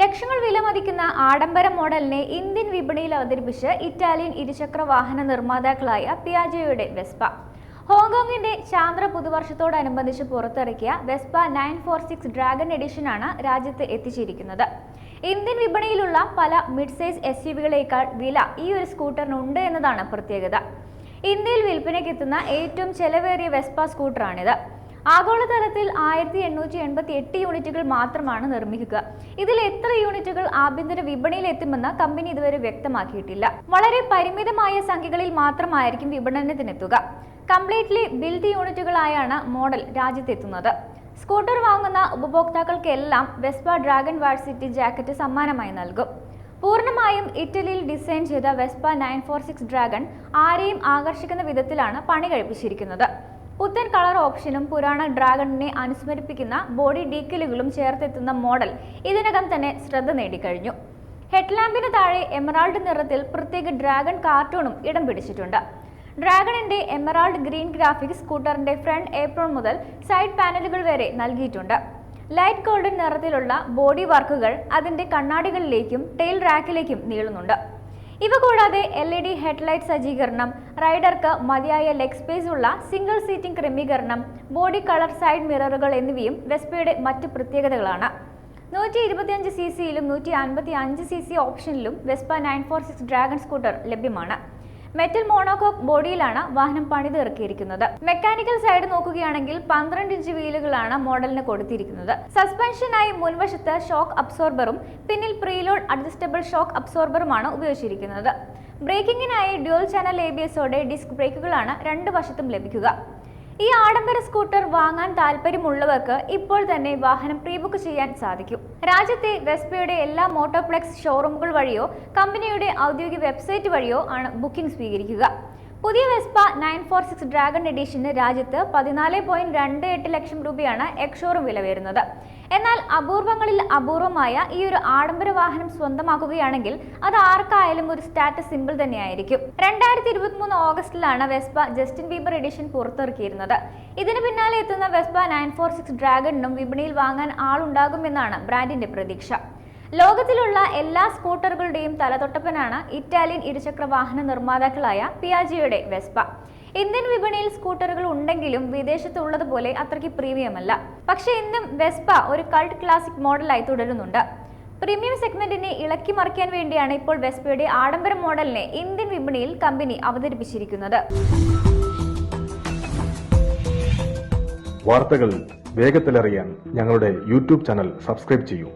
ലക്ഷങ്ങൾ വിലമതിക്കുന്ന ആഡംബര മോഡലിനെ ഇന്ത്യൻ വിപണിയിൽ അവതരിപ്പിച്ച് ഇറ്റാലിയൻ ഇരുചക്ര വാഹന നിർമ്മാതാക്കളായ പിയാജോയുടെ വെസ്പ. ഹോങ്കോങ്ങിന്റെ ചാന്ദ്ര പുതുവർഷത്തോടനുബന്ധിച്ച് പുറത്തിറക്കിയ Vespa nine four six dragon എഡിഷനാണ് രാജ്യത്ത് എത്തിച്ചിരിക്കുന്നത്. ഇന്ത്യൻ വിപണിയിലുള്ള പല മിഡ് സൈസ് എസ് യു വികളേക്കാൾ വില ഈ ഒരു സ്കൂട്ടറിനുണ്ട് എന്നതാണ് പ്രത്യേകത. ഇന്ത്യയിൽ വിൽപ്പനയ്ക്കെത്തുന്ന ഏറ്റവും ചെലവേറിയ വെസ്പ സ്കൂട്ടറാണിത്. ആഗോളതലത്തിൽ ആയിരത്തി എണ്ണൂറ്റി എൺപത്തി എട്ട് യൂണിറ്റുകൾ മാത്രമാണ് നിർമ്മിക്കുക. ഇതിൽ എത്ര യൂണിറ്റുകൾ ആഭ്യന്തര വിപണിയിൽ എത്തുമെന്ന് കമ്പനി ഇതുവരെ വ്യക്തമാക്കിയിട്ടില്ല. വളരെ പരിമിതമായ സംഖ്യകളിൽ മാത്രമായിരിക്കും വിപണനത്തിനെത്തുക. കംപ്ലീറ്റ്ലി ബിൽഡ് യൂണിറ്റുകളായാണ് മോഡൽ രാജ്യത്തെത്തുന്നത്. സ്കൂട്ടർ വാങ്ങുന്ന ഉപഭോക്താക്കൾക്കെല്ലാം വെസ്പ ഡ്രാഗൺ വാഴ്സിറ്റി ജാക്കറ്റ് സമ്മാനമായി നൽകും. പൂർണമായും ഇറ്റലിയിൽ ഡിസൈൻ ചെയ്ത Vespa nine four six dragon ആരെയും ആകർഷിക്കുന്ന വിധത്തിലാണ് പണി കഴിപ്പിച്ചിരിക്കുന്നത്. പുത്തൻ കളർ ഓപ്ഷനും പുരാണ ഡ്രാഗണിനെ അനുസ്മരിപ്പിക്കുന്ന ബോഡി ഡീക്കലുകളും ചേർത്തെത്തുന്ന മോഡൽ ഇതിനകം തന്നെ ശ്രദ്ധ നേടിക്കഴിഞ്ഞു. ഹെഡ്ലാമ്പിന് താഴെ എമറാൾഡ് നിറത്തിൽ പ്രത്യേക ഡ്രാഗൺ കാർട്ടൂണും ഇടം പിടിച്ചിട്ടുണ്ട്. ഡ്രാഗണിന്റെ എമറാൾഡ് ഗ്രീൻ ഗ്രാഫിക്സ് സ്കൂട്ടറിന്റെ ഫ്രണ്ട് ഏപ്രോൺ മുതൽ സൈഡ് പാനലുകൾ വരെ നൽകിയിട്ടുണ്ട്. ലൈറ്റ് ഗോൾഡൻ നിറത്തിലുള്ള ബോഡി വർക്കുകൾ അതിന്റെ കണ്ണാടികളിലേക്കും ടെയിൽ റാക്കിലേക്കും നീളുന്നുണ്ട്. ഇവ കൂടാതെ എൽ ഇ ഡി ഹെഡ്ലൈറ്റ് സജ്ജീകരണം റൈഡർക്ക് മതിയായ ലെഗ് സ്പേസ് ഉള്ള സിംഗിൾ സീറ്റിംഗ് ക്രമീകരണം ബോഡി കളർ സൈഡ് മിററുകൾ എന്നിവയും വെസ്പയുടെ മറ്റ് പ്രത്യേകതകളാണ്. നൂറ്റി ഇരുപത്തിയഞ്ച് സി സിയിലും നൂറ്റി അൻപത്തി അഞ്ച് C C ഓപ്ഷനിലും Vespa nine four six dragon scooter ലഭ്യമാണ്. മെറ്റൽ മോണോകോക്ക് ബോഡിയിലാണ് വാഹനം പണിതീർക്കിയിരിക്കുന്നത് മെക്കാനിക്കൽ സൈഡ് നോക്കുകയാണെങ്കിൽ പന്ത്രണ്ട് ഇഞ്ച് വീലുകളാണ് മോഡലിന് കൊടുത്തിരിക്കുന്നത്. സസ്പെൻഷനായി മുൻവശത്ത് ഷോക്ക് അബ്സോർബറും പിന്നിൽ പ്രീലോഡ് അഡ്ജസ്റ്റബിൾ ഷോക്ക് അബ്സോർബറുമാണ് ഉപയോഗിച്ചിരിക്കുന്നത്. ബ്രേക്കിങ്ങിനായി ഡ്യുവൽ ചാനൽ എ ബി എസോടെ ഡിസ്ക് ബ്രേക്കുകളാണ് രണ്ട് വശത്തും ലഭിക്കുക. ഈ ആഡംബര സ്കൂട്ടർ വാങ്ങാൻ താല്പര്യമുള്ളവർക്ക് ഇപ്പോൾ തന്നെ വാഹനം പ്രീബുക്ക് ചെയ്യാൻ സാധിക്കും. രാജ്യത്തെ വെസ്പയുടെ എല്ലാ മോട്ടോപ്ലെക്സ് ഷോറൂമുകൾ വഴിയോ കമ്പനിയുടെ ഔദ്യോഗിക വെബ്സൈറ്റ് വഴിയോ ആണ് ബുക്കിംഗ് സ്വീകരിക്കുക. പുതിയ Vespa nine four six dragon എഡിഷന് രാജ്യത്ത് പതിനാല് പോയിന്റ് രണ്ട് എട്ട് ലക്ഷം രൂപയാണ് എക്സോറും വില വരുന്നത്. എന്നാൽ അപൂർവങ്ങളിൽ അപൂർവമായ ഈ ഒരു ആഡംബര വാഹനം സ്വന്തമാക്കുകയാണെങ്കിൽ അത് ആർക്കായാലും ഒരു സ്റ്റാറ്റസ് സിമ്പിൾ തന്നെയായിരിക്കും. രണ്ടായിരത്തി ഇരുപത്തിമൂന്ന് ഓഗസ്റ്റിലാണ് വെസ്പ ജസ്റ്റിൻ ബീബർ എഡിഷൻ പുറത്തിറക്കിയിരുന്നത്. ഇതിന് പിന്നാലെ എത്തുന്ന വെസ്പ നയൻ ഫോർ സിക്സ് ഡ്രാഗണിനും വിപണിയിൽ വാങ്ങാൻ ആളുണ്ടാകുമെന്നാണ് ബ്രാൻഡിന്റെ പ്രതീക്ഷ. ലോകത്തിലുള്ള എല്ലാ സ്കൂട്ടറുകളുടെയും തലതൊട്ടപ്പനാണ് ഇറ്റാലിയൻ ഇരുചക്ര വാഹന നിർമ്മാതാക്കളായ പിയാജിയുടെ വെസ്പ. ഇന്ത്യൻ വിപണിയിൽ സ്കൂട്ടറുകൾ ഉണ്ടെങ്കിലും വിദേശത്ത് ഉള്ളതുപോലെ അത്രയ്ക്ക് പ്രീമിയമല്ല. പക്ഷേ ഇന്നും വെസ്പ ഒരു കൾട്ട് ക്ലാസിക് മോഡലായി തുടരുന്നുണ്ട്. പ്രീമിയം സെഗ്മെന്റിനെ ഇളക്കി മറിക്കാൻ വേണ്ടിയാണ് ഇപ്പോൾ വെസ്പയുടെ ആഡംബര മോഡലിനെ ഇന്ത്യൻ വിപണിയിൽ കമ്പനി അവതരിപ്പിച്ചിരിക്കുന്നത്. വാർത്തകൾ വേഗത്തിലറിയാൻ ഞങ്ങളുടെ യൂട്യൂബ് ചാനൽ സബ്സ്ക്രൈബ് ചെയ്യൂ.